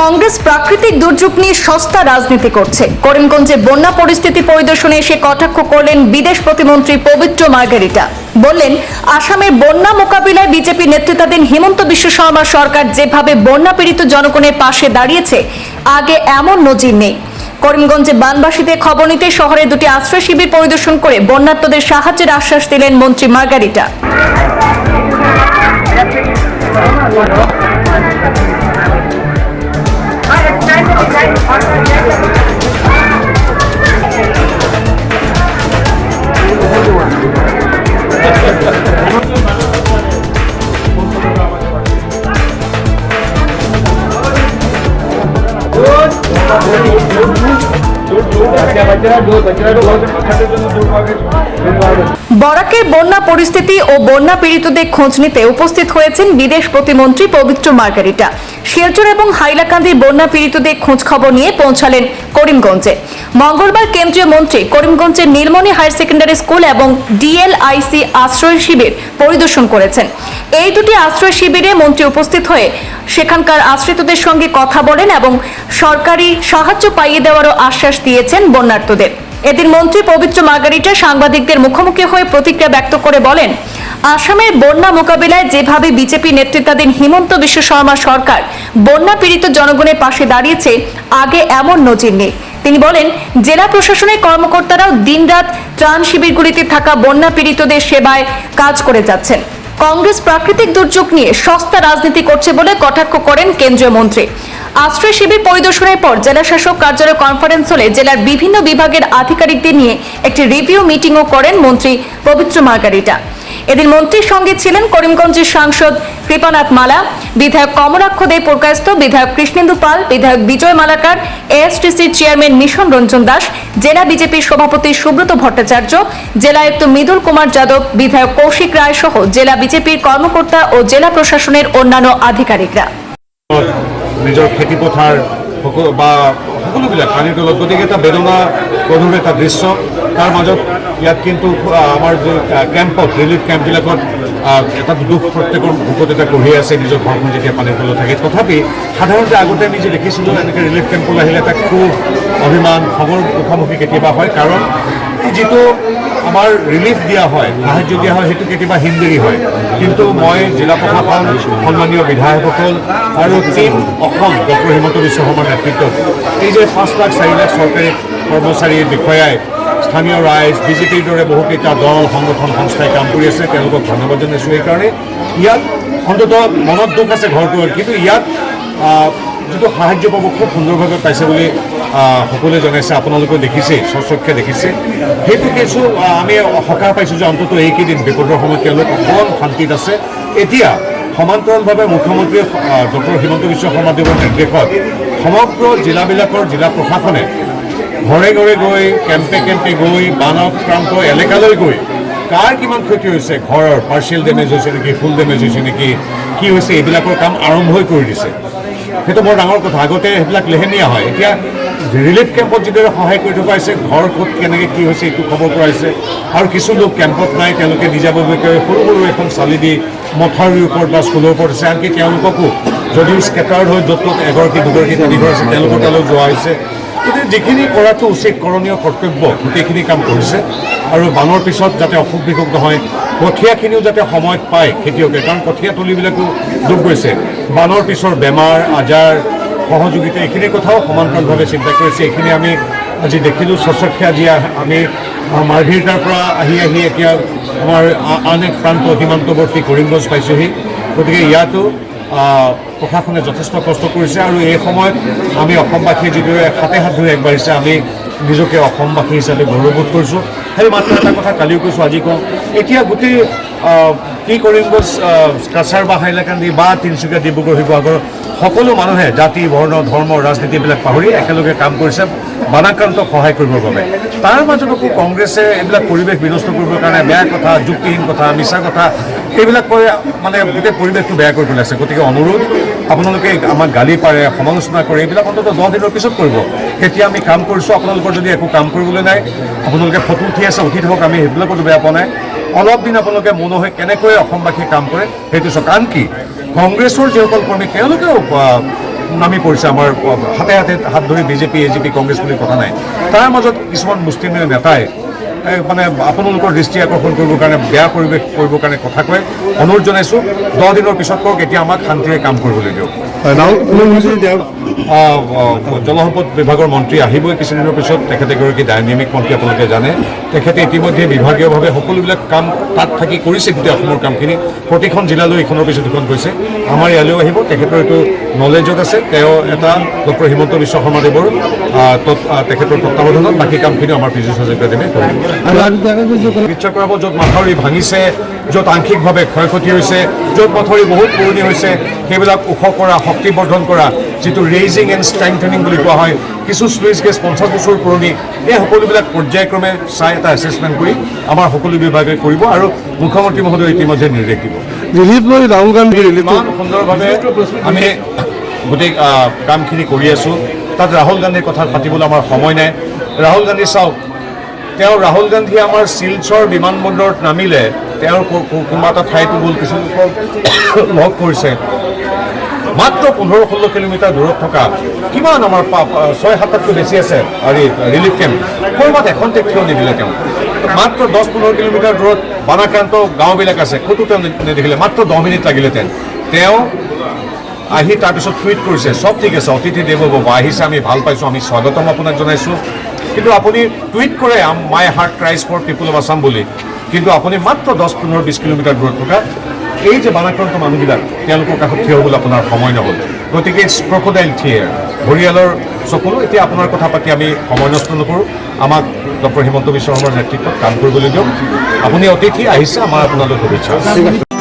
কংগ্রেস প্রাকৃতিক দুর্যোগ নিয়ে সস্তা রাজনীতি করছে। করিমগঞ্জে বন্যা পরিস্থিতি পরিদর্শনে এসে কটাক্ষ করলেন বিদেশ প্রতিমন্ত্রী পবিত্র মার্গারিটা। বললেন, আসামের বন্যা মোকাবিলায় বিজেপি নেতৃত্বাধীন হিমন্ত বিশ্ব শর্মা সরকার যেভাবে বন্যা পীড়িত জনগণের পাশে দাঁড়িয়েছে, আগে এমন নজির নেই। করিমগঞ্জে বানবাসীদের খবর নিতে শহরে দুটি আশ্রয় শিবির পরিদর্শন করে বন্যার্তদের সাহায্যের আশ্বাস দিলেন মন্ত্রী মার্গারিটা। जो ದಕ್ಷಿಣ বরাকের বন্যা পরিস্থিতি ও বন্যা পীড়িতদের খোঁজ নিতে উপস্থিত হয়েছেন বিদেশ প্রতিমন্ত্রী পবিত্র মার্গারিটা। শিলচর এবং হাইলাকান্দির বন্যা পীড়িতদের খোঁজ খবর নিয়ে পৌঁছালেন করিমগঞ্জে। মঙ্গলবার কেন্দ্রীয় মন্ত্রী করিমগঞ্জের নীলমণি হায়ার সেকেন্ডারি স্কুল এবং ডিএলআইসি আশ্রয় শিবির পরিদর্শন করেছেন। এই দুটি আশ্রয় শিবিরে মন্ত্রী উপস্থিত হয়ে সেখানকার আশ্রিতদের সঙ্গে কথা বলেন এবং সরকারি সাহায্য পাইয়ে দেওয়ারও আশ্বাস দিয়েছেন বন্যার্তদের এদিন মন্ত্রী পবিত্র মার্গারিটা সাংবাদিকদের মুখোমুখি হয়ে প্রতিক্রিয়া ব্যক্ত করে বলেন, আসামের বন্যা মোকাবিলায় যেভাবে বিজেপি নেতৃত্বাধীন হিমন্ত বিশ্ব শর্মা সরকার বন্যা পীড়িত জনগণের পাশে দাঁড়িয়েছে, আগে এমন নজির নেই। তিনি বলেন, জেলা প্রশাসনের কর্মকর্তারাও দিনরাত ত্রাণ শিবিরগুলিতে থাকা বন্যা পীড়িতদের সেবায় কাজ করে যাচ্ছেন। কংগ্রেস প্রাকৃতিক দুর্যোগ নিয়ে সস্তা রাজনীতি করছে বলে কটাক্ষ করেন কেন্দ্রীয় মন্ত্রী। আশ্রয় শিবির পরিদর্শনের পর জেলা শাসক কার্যালয় কনফারেন্স হলে জেলার বিভিন্ন বিভাগের আধিকারিকদের নিয়ে একটি রিভিউ মিটিংও করেন মন্ত্রী পবিত্র মার্গারিটা। এদিন মন্ত্রীর সঙ্গে ছিলেন করিমগঞ্জের সাংসদ কৃপানাথ মালা, বিধায়ক কমলাক্ষ দে পুরকায়স্থ বিধায়ক কৃষ্ণেন্দু পাল, বিধায়ক বিজয় মালাকার এএসটিসির চেয়ারম্যান মিশন রঞ্জন দাস, জেলা বিজেপির সভাপতি সুব্রত ভট্টাচার্য জেলায়ুক্ত মৃদুল কুমার যাদব, বিধায়ক কৌশিক রায় সহ জেলা বিজেপির কর্মকর্তা ও জেলা প্রশাসনের অন্যান্য আধিকারিকরা। নিজৰ খেতি পথাৰ বা সকলোবিলাক পানীৰ তলত। গতিকে এটা বেদনা গধুৰ এটা দৃশ্য। তাৰ মাজত ইয়াত কিন্তু আমাৰ যি কেম্পত ৰিলিফ কেম্পবিলাকত এটা দুখ প্ৰত্যেকৰ বুকত এটা কঢ়িয়াই আছে নিজৰ ঘৰখন যেতিয়া পানীৰ তলত থাকে। তথাপি সাধাৰণতে আগতে আমি যে দেখিছিলোঁ, এনেকৈ ৰিলিফ কেম্পলৈ আহিলে এটা খুব অভিমান, খবৰ মুখামুখি কেতিয়াবা হয়। কাৰণ যিটো আমাৰ ৰিলিফ দিয়া হয়, সাহায্য দিয়া হয় সেইটো কেতিয়াবা হিন্দেৰী হয়। কিন্তু মই জিলা প্ৰশাসন, সন্মানীয় বিধায়কসকল আৰু টীম অসম ডক্টৰ হিমন্ত বিশ্ব শৰ্মাৰ নেতৃত্বত এই যে পাঁচ লাখ, চাৰি লাখ চৰকাৰী কৰ্মচাৰী বিষয়াই স্থানীয় ৰাইজ, বিজেপিৰ দৰে বহুকেইটা দল, সংগঠন, সংস্থাই কাম কৰি আছে, তেওঁলোকক ধন্যবাদ জনাইছোঁ সেইকাৰণে ইয়াত অন্ততঃ মনত দুখ আছে ঘৰটোৰ, কিন্তু ইয়াত যিটো সাহায্য পাব, খুব সুন্দৰভাৱে পাইছে বুলি সকলোৱে জনাইছে আপোনালোকে দেখিছে, স্বচক্ষে দেখিছে। সেইটো কিছু আমি সকাহ পাইছোঁ যে অন্ততঃ এইকেইদিন বিপদৰ সময়ত তেওঁলোক অকণ শান্তিত আছে। এতিয়া, সমান্তৰালভাৱে মুখ্যমন্ত্ৰী ডক্টৰ হিমন্ত বিশ্ব শৰ্মাদেৱৰ নিৰ্দেশত সমগ্ৰ জিলাবিলাকৰ জিলা প্ৰশাসনে ঘৰে ঘৰে গৈ, কেম্পে কেম্পে গৈ বানক্ৰান্ত এলেকালৈ গৈ, কাৰ কিমান ক্ষতি হৈছে, ঘৰৰ পাৰ্চিয়েল ডেমেজ হৈছে নেকি, ফুল ডেমেজ হৈছে নেকি, কি হৈছে, এইবিলাকৰ কাম আৰম্ভই কৰি দিছে। সেইটো বৰ ডাঙৰ কথা, আগতে সেইবিলাক লেহেমীয়া হয়। এতিয়া ৰিলিফ কেম্পত যিদৰে সহায় কৰি থকা হৈছে ঘৰ ক'ত কেনেকৈ কি হৈছে এইটো খবৰ পৰা হৈছে, আৰু কিছু লোক কেম্পত নাই, তেওঁলোকে নিজাববীয়াকৈ সৰু সৰু এখন চালি দি মথাউৰিৰ ওপৰত বা স্কুলৰ ওপৰত আছে। আনকি তেওঁলোককো যদিও স্কেটাৰ্ড হৈ য'ত ত'ত এগৰাকী, দুগৰাকী তিনিঘৰ আছে তেওঁলোকৰ তালৈ যোৱা হৈছে। গতিকে যিখিনি কৰাটো উচিত কৰণীয় কৰ্তব্য গোটেইখিনি কাম কৰিছে। আৰু বানৰ পিছত যাতে অসুখ বিসুখ নহয় কঠীয়াখিনিও যাতে সময়ত পায় খেতিয়কে কাৰণ কঠীয়া তলিবিলাকো ডুব গৈছে। বানৰ পিছৰ বেমাৰ আজাৰ সহযোগিতা এইখিনিৰ কথাও সমান্তৰালভাৱে চিন্তা কৰিছে। এইখিনি আমি আজি দেখিলোঁ স্বচক্ষে আজি আমি আহ, মাৰ্ঘেৰিটাৰ পৰা আহি আহি এতিয়া আমাৰ আন এক প্ৰান্ত সীমান্তৱৰ্তী কৰিমগঞ্জ পাইছোঁহি। গতিকে ইয়াতো প্ৰশাসনে যথেষ্ট কষ্ট কৰিছে আৰু এই সময়ত আমি অসমবাসীয়ে যিদৰে হাতে হাত ধৰি আগবাঢ়িছে আমি নিজকে অসমবাসী হিচাপে গৌৰৱবোধ কৰিছোঁ সেই মাত্ৰ এটা কথা কালিও কৈছোঁ আজি কওঁ এতিয়া গোটেই কি কৰিমগঞ্জ কাছাৰ বা হাইলাকান্দি বা তিনিচুকীয়া ডিব্ৰুগড় শিৱসাগৰ সকলো মানুহে জাতি, বৰ্ণ, ধৰ্ম, ৰাজনীতি এইবিলাক পাহৰি একেলগে কাম কৰিছে, বানাক্ৰান্তক সহায় কৰিবৰ বাবে। তাৰ মাজতো কংগ্ৰেছে এইবিলাক পৰিৱেশ বিনষ্ট কৰিবৰ কাৰণে বেয়া কথা, যুক্তিহীন কথা, মিছা কথা, এইবিলাক কৰি মানে গোটেই পৰিৱেশটো বেয়া কৰি পেলাইছে। গতিকে অনুৰোধ, আপোনালোকে আমাক গালি পাৰে, সমালোচনা কৰে, এইবিলাক অন্ততঃ দহ দিনৰ পিছত কৰিব। তেতিয়া আমি কাম কৰিছোঁ, আপোনালোকৰ যদি একো কাম কৰিবলৈ নাই, আপোনালোকে ফটো উঠি আছে, উঠি থাকক, আমি সেইবিলাকতো বেয়া পোৱা নাই। অলপ দিন আপোনালোকে মন হৈ কেনেকৈ অসমবাসীয়ে কাম কৰে, সেইটো চাওক। আনকি কংগ্ৰেছৰ যিসকল কৰ্মী তেওঁলোকেও নামি পৰিছে আমাৰ হাতে হাতে হাত ধৰি BJP, A G P Congress বুলি কথা নাই। তাৰ মাজত কিছুমান মুছলিম নেতাই মানে আপোনালোকৰ দৃষ্টি আকৰ্ষণ কৰিবৰ কাৰণে, বেয়া পৰিৱেশ কৰিবৰ কাৰণে কথা কয়। অনুৰোধ জনাইছোঁ, দহ দিনৰ পিছত কওক, এতিয়া আমাক শান্তিৰে কাম কৰিবলৈ দিয়ক। জলসম্পদ বিভাগৰ মন্ত্ৰী আহিবই কিছুদিনৰ পিছত। তেখেতে এগৰাকী ডাইনেমিক মন্ত্ৰী আপোনালোকে জানে। তেখেতে ইতিমধ্যে বিভাগীয়ভাৱে সকলোবিলাক কাম তাত থাকি কৰিছে গোটেই অসমৰ কামখিনি। প্ৰতিখন জিলালৈ ইখনৰ পিছত সিখন গৈছে। আমাৰ ইয়ালৈও আহিব। তেখেতৰ এইটো নলেজত আছে। তেওঁ এটা ডক্টৰ হিমন্ত বিশ্ব শৰ্মাদেৱৰ তেখেতৰ তত্বাৱধানত বাকী কামখিনি আমাৰ পীযুষ হাজৰিকাদেৱে চিকিৎসা কৰাব য'ত মাথাউৰি ভাঙিছে য'ত আংশিকভাৱে ক্ষয় ক্ষতি হৈছে য'ত মাথাউৰি বহুত পুৰণি হৈছে সেইবিলাক ওখ কৰা শক্তিবৰ্ধন কৰা যিটো ৰেইজিং এণ্ড ষ্ট্ৰেংথেনিং বুলি কোৱা হয় কিছু চুইচ গেছ পঞ্চাছ বছৰ পুৰণি এই সকলোবিলাক পৰ্যায়ক্ৰমে চাই এটা এছেছমেণ্ট কৰি আমাৰ সকলো বিভাগে কৰিব আৰু মুখ্যমন্ত্ৰী মহোদয়ে ইতিমধ্যে নিৰ্দেশ দিব। ৰিলিফ লৈ ৰাহুল গান্ধী ইমান সুন্দৰভাৱে আমি গোটেই কামখিনি কৰি আছোঁ। তাত ৰাহুল গান্ধীৰ কথা পাতিবলৈ আমাৰ সময় নাই। ৰাহুল গান্ধী চাওক তেওঁ ৰাহুল গান্ধীয়ে আমাৰ শিলচৰ বিমানবন্দৰত নামিলে তেওঁৰ কোনোবা এটা ঠাইতো গ'ল কিছু লোকক লগ কৰিছে। মাত্ৰ পোন্ধৰ ষোল্ল কিলোমিটাৰ দূৰত থকা কিমান আমাৰ ছয় সাতটাতকৈ বেছি আছে হেৰি ৰিলিফ কেম্প ক'ৰবাত এখন টেক কিয় নিদিলে তেওঁ। মাত্ৰ দহ পোন্ধৰ কিলোমিটাৰ দূৰত বানাক্ৰান্ত গাঁওবিলাক আছে, ক'তো তেওঁ নেদেখিলে মাত্ৰ দহ মিনিট লাগিলেহেঁতেন তেওঁ। আহি তাৰপিছত টুইট কৰিছে, চব ঠিক আছে, অতিথি দেৱ বাবু আহিছে, আমি ভালো পাইছোঁ, আমি স্বাগতম আপোনাক জনাইছোঁ। কিন্তু আপুনি টুইট কৰে my heart cries for people of Assam বুলি। কিন্তু আপুনি মাত্ৰ দহ পোন্ধৰ, বিছ কিলোমিটাৰ দূৰত থকা এই যে বানাক্ৰান্ত মানুহবিলাক তেওঁলোকৰ কাষত থিয় হ'বলৈ আপোনাৰ সময় নহ'ল। গতিকে ক্ৰকডাইল থিয়েৰ ঘৰিয়ালৰ চকুলো, এতিয়া আপোনাৰ কথা পাতি আমি সময় নষ্ট নকৰোঁ। আমাক ডক্টৰ হিমন্ত বিশ্ব শৰ্মাৰ নেতৃত্বত কাম কৰিবলৈ দিয়ক। আপুনি অতিথি আহিছে, আমাৰ আপোনালৈ শুভেচ্ছা।